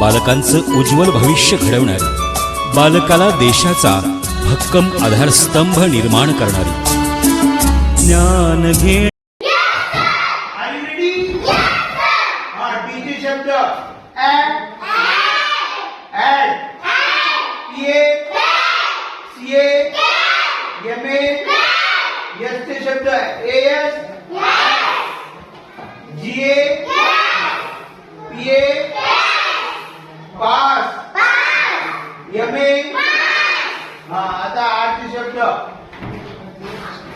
बालकांचं उज्ज्वल भविष्य घडवणारी. बालकाला देशाचा भक्कम आधारस्तंभ निर्माण करणारी. ज्ञान घे. शब्द एस जीए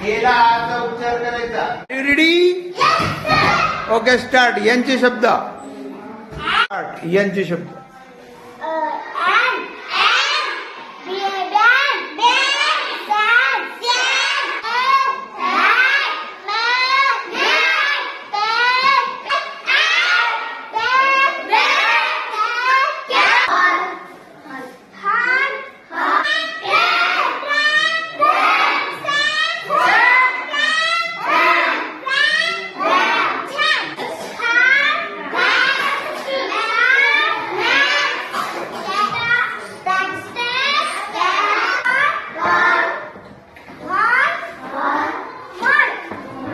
शब्द आचा उच्चार करायचा. रेडी ओके स्टार्ट यांचे शब्द. स्टार्ट यांचे शब्द.